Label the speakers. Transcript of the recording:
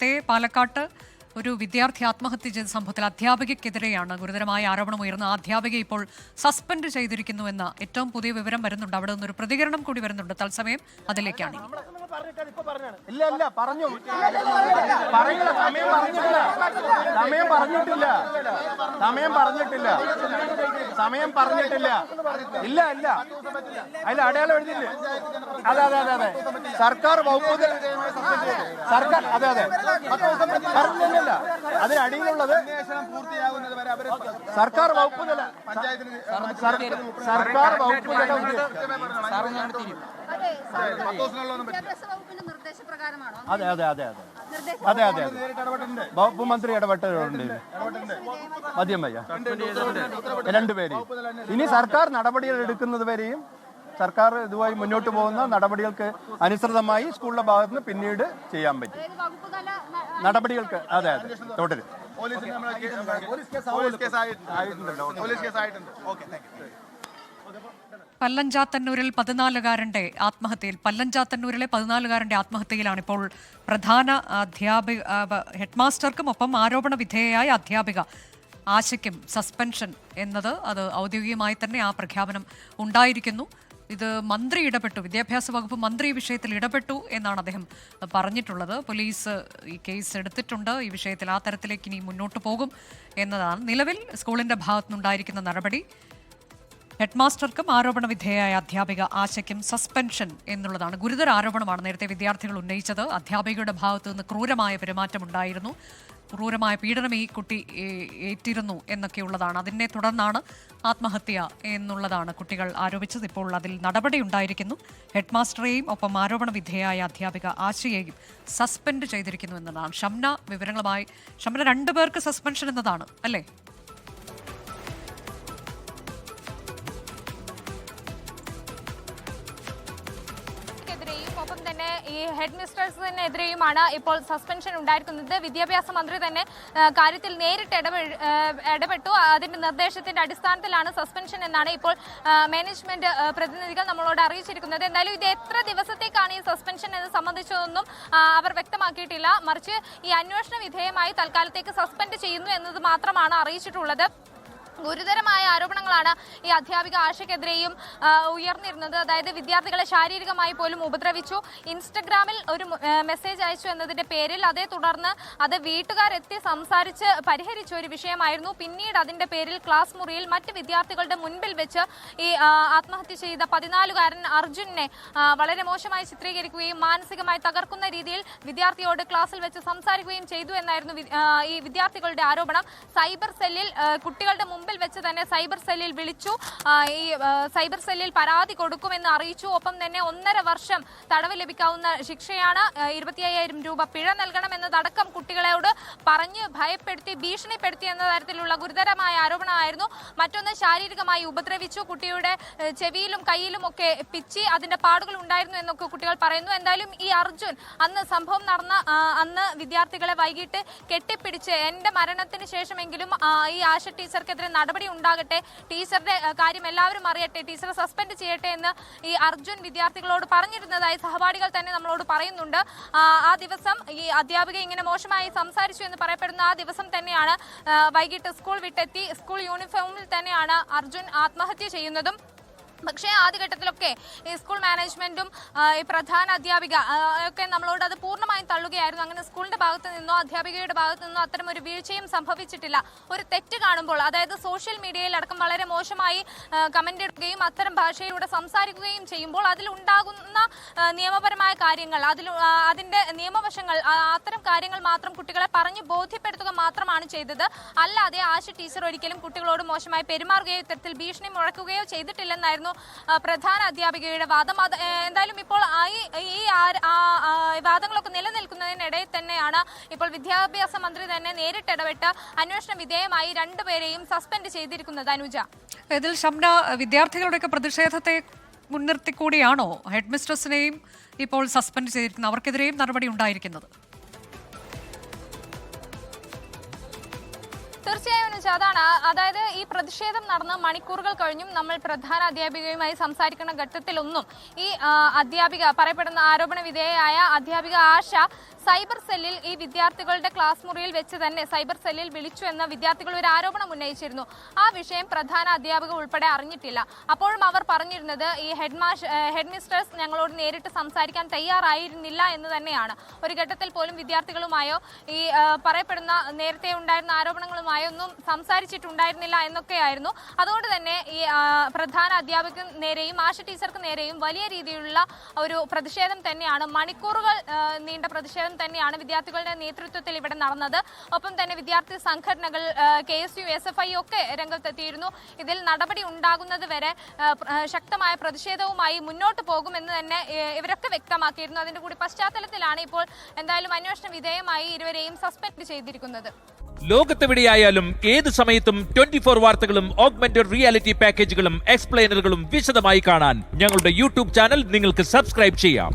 Speaker 1: നേരത്തെ പാലക്കാട്ട് ഒരു വിദ്യാർത്ഥി ആത്മഹത്യ ചെയ്ത സംഭവത്തിൽ അധ്യാപികയ്ക്കെതിരെയാണ് ഗുരുതരമായ ആരോപണം ഉയർന്ന. അധ്യാപിക ഇപ്പോൾ സസ്പെൻഡ് ചെയ്തിരിക്കുന്നുവെന്ന ഏറ്റവും പുതിയ വിവരം വരുന്നുണ്ട്. അവിടെ നിന്നൊരു പ്രതികരണം കൂടി വരുന്നുണ്ട്. തത്സമയം അതിലേക്കാണ്.
Speaker 2: ഇല്ല ഇല്ല പറഞ്ഞു. സമയം സമയം സമയം ഇല്ല ഇല്ല. അതെ അതെ അതെ അതെ. സർക്കാർ സർക്കാർ അതെ അതെ. പറഞ്ഞില്ല അതിനടിയിലുള്ളത് സർക്കാർ വകുപ്പ് തല സർക്കാർ വകുപ്പ്
Speaker 3: നിർദ്ദേശപ്രകാരമാണോ?
Speaker 2: അതെ അതെ അതെ അതെ. അതെ അതെ അതെ. വകുപ്പ് മന്ത്രി ഇടപെട്ടിട്ടുണ്ട്. മദ്യം വയ്യ. രണ്ടുപേരെയും ഇനി സർക്കാർ നടപടികൾ എടുക്കുന്നത് വരെയും സർക്കാർ ഇതുമായി മുന്നോട്ട് പോകുന്ന നടപടികൾക്ക് അനുസൃതമായി സ്കൂളിന്റെ ഭാഗത്ത് നിന്ന് പിന്നീട് ചെയ്യാൻ പറ്റും. നടപടികൾക്ക് അതെ അതെ. തുടരും
Speaker 1: പല്ലഞ്ചാത്തന്നൂരിൽ പതിനാലുകാരന്റെ ആത്മഹത്യയിൽ പല്ലഞ്ചാത്തന്നൂരിലെ പതിനാലുകാരന്റെ ആത്മഹത്യയിലാണ് ഇപ്പോൾ പ്രധാന അധ്യാപിക ഹെഡ്മാസ്റ്റർക്കും ഒപ്പം ആരോപണ വിധേയയായ അധ്യാപിക ആശയ്ക്കും സസ്പെൻഷൻ എന്നത് അത് ഔദ്യോഗികമായി തന്നെ ആ പ്രഖ്യാപനം ഉണ്ടായിരിക്കുന്നു. ഇത് മന്ത്രി ഇടപെട്ടു വിദ്യാഭ്യാസ വകുപ്പ് മന്ത്രി ഈ വിഷയത്തിൽ ഇടപെട്ടു എന്നാണ് അദ്ദേഹം പറഞ്ഞിട്ടുള്ളത്. പോലീസ് ഈ കേസ് എടുത്തിട്ടുണ്ട്. ഈ വിഷയത്തിൽ ആ തരത്തിലേക്ക് ഇനി മുന്നോട്ട് പോകും എന്നതാണ് നിലവിൽ സ്കൂളിന്റെ ഭാഗത്തുനിന്നുണ്ടായിരിക്കുന്ന നടപടി. ഹെഡ്മാസ്റ്റർക്കും ആരോപണ വിധേയയായ അധ്യാപിക ആശയ്ക്കും സസ്പെൻഷൻ എന്നുള്ളതാണ് ഗുരുതര ആരോപണമാണ് നേരത്തെ വിദ്യാർത്ഥികൾ ഉന്നയിച്ചത്. അധ്യാപികയുടെ ഭാഗത്തുനിന്ന് ക്രൂരമായ പെരുമാറ്റമുണ്ടായിരുന്നു. ക്രൂരമായ പീഡനം ഈ കുട്ടി ഏറ്റിരുന്നു എന്നൊക്കെയുള്ളതാണ്. അതിനെ തുടർന്നാണ് ആത്മഹത്യ എന്നുള്ളതാണ് കുട്ടികൾ ആരോപിച്ചത്. ഇപ്പോൾ അതിൽ നടപടി ഉണ്ടായിരിക്കുന്നു. ഹെഡ്മാസ്റ്ററെയും ഒപ്പം ആരോപണ വിധേയായ അധ്യാപിക ആശയെയും സസ്പെൻഡ് ചെയ്തിരിക്കുന്നു എന്നതാണ്. ഷംന വിവരങ്ങളുമായി ഷംന രണ്ടു പേർക്ക് സസ്പെൻഷൻ എന്നതാണ് അല്ലേ?
Speaker 4: എതിരെയും ഒപ്പം തന്നെ ഈ ഹെഡ് മിസ്റ്റേഴ്സിനെതിരെയുമാണ് ഇപ്പോൾ സസ്പെൻഷൻ ഉണ്ടായിരിക്കുന്നത്. വിദ്യാഭ്യാസ മന്ത്രി തന്നെ കാര്യത്തിൽ നേരിട്ട് ഇടപെ ഇടപെട്ടു. അതിന്റെ നിർദ്ദേശത്തിന്റെ അടിസ്ഥാനത്തിലാണ് സസ്പെൻഷൻ എന്നാണ് ഇപ്പോൾ മാനേജ്മെന്റ് പ്രതിനിധികൾ നമ്മളോട് അറിയിച്ചിരിക്കുന്നത്. എന്തായാലും ഇത് എത്ര ദിവസത്തേക്കാണ് ഈ സസ്പെൻഷൻ എന്ന് സംബന്ധിച്ചതൊന്നും അവർ വ്യക്തമാക്കിയിട്ടില്ല. മറിച്ച് ഈ അന്വേഷണ വിധേയമായി തൽക്കാലത്തേക്ക് സസ്പെൻഡ് ചെയ്യുന്നു എന്നത് മാത്രമാണ് അറിയിച്ചിട്ടുള്ളത്. ഗുരുതരമായ ആരോപണങ്ങളാണ് ഈ അധ്യാപിക ആശയ്ക്കെതിരെയും ഉയർന്നിരുന്നത്. അതായത് വിദ്യാർത്ഥികളെ ശാരീരികമായി പോലും ഉപദ്രവിച്ചു. ഇൻസ്റ്റഗ്രാമിൽ ഒരു മെസ്സേജ് അയച്ചു എന്നതിന്റെ പേരിൽ അതേ തുടർന്ന് അത് വീട്ടുകാരെത്തി സംസാരിച്ച് പരിഹരിച്ച ഒരു വിഷയമായിരുന്നു. പിന്നീട് അതിന്റെ പേരിൽ ക്ലാസ് മുറിയിൽ മറ്റ് വിദ്യാർത്ഥികളുടെ മുൻപിൽ വെച്ച് ഈ ആത്മഹത്യ ചെയ്ത പതിനാലുകാരൻ അർജുനെ വളരെ മോശമായി ചിത്രീകരിക്കുകയും മാനസികമായി തകർക്കുന്ന രീതിയിൽ വിദ്യാർത്ഥിയോട് ക്ലാസ്സിൽ വെച്ച് സംസാരിക്കുകയും ചെയ്തു എന്നായിരുന്നു ഈ വിദ്യാർത്ഥികളുടെ ആരോപണം. സൈബർ സെല്ലിൽ കുട്ടികളുടെ കുട്ടികളുടെ മുമ്പിൽ വെച്ച് തന്നെ സൈബർ സെല്ലിൽ വിളിച്ചു. ഈ സൈബർ സെല്ലിൽ പരാതി കൊടുക്കുമെന്ന് അറിയിച്ചു. ഒപ്പം തന്നെ ഒന്നര വർഷം തടവ് ലഭിക്കാവുന്ന ശിക്ഷയാണ് ഇരുപത്തി അയ്യായിരം രൂപ പിഴ നൽകണം എന്നതടക്കം കുട്ടികളോട് പറഞ്ഞ് ഭയപ്പെടുത്തി ഭീഷണിപ്പെടുത്തി എന്ന തരത്തിലുള്ള ഗുരുതരമായ ആരോപണമായിരുന്നു. മറ്റൊന്ന് ശാരീരികമായി ഉപദ്രവിച്ചു. കുട്ടിയുടെ ചെവിയിലും കയ്യിലും ഒക്കെ പിച്ചി അതിന്റെ പാടുകൾ ഉണ്ടായിരുന്നു എന്നൊക്കെ കുട്ടികൾ പറയുന്നു. എന്തായാലും ഈ അർജുൻ അന്ന് സംഭവം നടന്ന അന്ന് വിദ്യാർത്ഥികളെ വൈകിട്ട് കെട്ടിപ്പിടിച്ച് എന്റെ മരണത്തിന് ശേഷമെങ്കിലും ഈ ആശ ടീച്ചർക്കെതിരെ നടപടി ഉണ്ടാകട്ടെ. ടീച്ചറുടെ കാര്യം എല്ലാവരും അറിയട്ടെ. ടീച്ചറെ സസ്പെൻഡ് ചെയ്യട്ടെ എന്ന് ഈ അർജുൻ വിദ്യാർത്ഥികളോട് പറഞ്ഞിരുന്നതായി സഹപാഠികൾ തന്നെ നമ്മളോട് പറയുന്നുണ്ട്. ആ, ദിവസം ഈ അധ്യാപിക ഇങ്ങനെ മോശമായി സംസാരിച്ചു എന്ന് പറയപ്പെടുന്ന ആ ദിവസം തന്നെയാണ് വൈകിട്ട് സ്കൂൾ വിട്ടെത്തി. സ്കൂൾ യൂണിഫോമിൽ തന്നെയാണ് അർജുൻ ആത്മഹത്യ ചെയ്യുന്നതും പക്ഷേ ആദ്യഘട്ടത്തിലൊക്കെ ഈ സ്കൂൾ മാനേജ്മെന്റും ഈ പ്രധാന അധ്യാപിക ഒക്കെ നമ്മളോട് അത് പൂർണമായും തള്ളുകയായിരുന്നു. അങ്ങനെ സ്കൂളിന്റെ ഭാഗത്ത് നിന്നോ അധ്യാപികയുടെ ഭാഗത്ത് നിന്നോ അത്തരം ഒരു വീഴ്ചയും സംഭവിച്ചിട്ടില്ല. ഒരു തെറ്റ് കാണുമ്പോൾ അതായത് സോഷ്യൽ മീഡിയയിൽ അടക്കം വളരെ മോശമായി കമന്റ് ഇടുകയും അത്തരം ഭാഷയിലൂടെ സംസാരിക്കുകയും ചെയ്യുമ്പോൾ അതിൽ ഉണ്ടാകുന്ന നിയമപരമായ കാര്യങ്ങൾ അതിൽ അതിന്റെ നിയമവശങ്ങൾ അത്തരം കാര്യങ്ങൾ മാത്രം കുട്ടികളെ പറഞ്ഞു ബോധ്യപ്പെടുത്തുക മാത്രമാണ് ചെയ്തത്. അല്ലാതെ ആശ ടീച്ചർ ഒരിക്കലും കുട്ടികളോട് മോശമായി പെരുമാറുകയോ ഇത്തരത്തിൽ ഭീഷണി മുഴക്കുകയോ ചെയ്തിട്ടില്ലെന്നായിരുന്നു ആ, പ്രധാന അധ്യാപികയുടെ വാദം. അത് എന്തായാലും ഇപ്പോൾ ഈ- വാദങ്ങളൊക്കെ നിലനിൽക്കുന്നതിനിടയിൽ തന്നെയാണ് ഇപ്പോൾ വിദ്യാഭ്യാസ മന്ത്രി തന്നെ നേരിട്ട് ഇടപെട്ട് അന്വേഷണ വിധേയമായി രണ്ടുപേരെയും സസ്പെൻഡ് ചെയ്തിരിക്കുന്നത്. അനുജ.
Speaker 1: ഇതിൽ ഷംന വിദ്യാർത്ഥികളുടെയൊക്കെ പ്രതിഷേധത്തെ മുൻനിർത്തി കൂടിയാണോ ഹെഡ്മിസ്ട്രസിനെയും ഇപ്പോൾ സസ്പെൻഡ് ചെയ്തിരിക്കുന്നത് അവർക്കെതിരെയും നടപടി ഉണ്ടായിരിക്കുന്നത്?
Speaker 4: തീർച്ചയായും അതാണ്. അതായത് ഈ പ്രതിഷേധം നടന്ന് മണിക്കൂറുകൾ കഴിഞ്ഞും നമ്മൾ പ്രധാന അധ്യാപികയുമായി സംസാരിക്കുന്ന ഘട്ടത്തിലൊന്നും ഈ അധ്യാപിക പറയപ്പെടുന്ന ആരോപണ വിധേയയായ അധ്യാപിക ആശ സൈബർ സെല്ലിൽ ഈ വിദ്യാർത്ഥികളുടെ ക്ലാസ് മുറിയിൽ വെച്ച് തന്നെ സൈബർ സെല്ലിൽ വിളിച്ചു എന്ന വിദ്യാർത്ഥികൾ ഒരു ആരോപണം ഉന്നയിച്ചിരുന്നു. ആ വിഷയം പ്രധാന അധ്യാപക ഉൾപ്പെടെ അറിഞ്ഞിട്ടില്ല. അപ്പോഴും അവർ പറഞ്ഞിരുന്നത് ഈ ഹെഡ് മാഷ് ഹെഡ് മിസ്റ്റേഴ്സ് ഞങ്ങളോട് നേരിട്ട് സംസാരിക്കാൻ തയ്യാറായിരുന്നില്ല എന്ന് തന്നെയാണ്. ഒരു ഘട്ടത്തിൽ പോലും വിദ്യാർത്ഥികളുമായോ ഈ പറയപ്പെടുന്ന നേരത്തെ ഉണ്ടായിരുന്ന ആരോപണങ്ങളുമായോ ഒന്നും സംസാരിച്ചിട്ടുണ്ടായിരുന്നില്ല എന്നൊക്കെയായിരുന്നു. അതുകൊണ്ട് തന്നെ ഈ പ്രധാന അധ്യാപകർക്ക് നേരെയും ആശ ടീച്ചർക്ക് നേരെയും വലിയ രീതിയിലുള്ള ഒരു പ്രതിഷേധം തന്നെയാണ്. മണിക്കൂറുകൾ നീണ്ട പ്രതിഷേധം തന്നെയാണ് വിദ്യാർത്ഥികളുടെ നേതൃത്വത്തിൽ ഇവിടെ നടന്നത്. ഒപ്പം തന്നെ വിദ്യാർത്ഥി സംഘടനകൾ K S U S F I ഒക്കെ രംഗത്തെത്തിയിരുന്നു. ഇതിൽ നടപടി ഉണ്ടാകുന്നത് വരെ ശക്തമായ പ്രതിഷേധവുമായി മുന്നോട്ട് പോകുമെന്ന് തന്നെ ഇവരൊക്കെ വ്യക്തമാക്കിയിരുന്നു. അതിന്റെ കൂടി പശ്ചാത്തലത്തിലാണ് ഇപ്പോൾ എന്തായാലും അന്വേഷണ വിധേയമായി ഇരുവരെയും സസ്പെൻഡ് ചെയ്തിരിക്കുന്നത്.
Speaker 5: ലോകത്തെവിടെയായാലും ഏത് സമയത്തും ട്വന്റി ഫോർ വാർത്തകളും ഓഗ്മെന്റഡ് റിയാലിറ്റി പാക്കേജുകളും എക്സ്പ്ലെയിനറുകളും വിശദമായി കാണാൻ ഞങ്ങളുടെ യൂട്യൂബ് ചാനൽ നിങ്ങൾക്ക് സബ്സ്ക്രൈബ് ചെയ്യാം.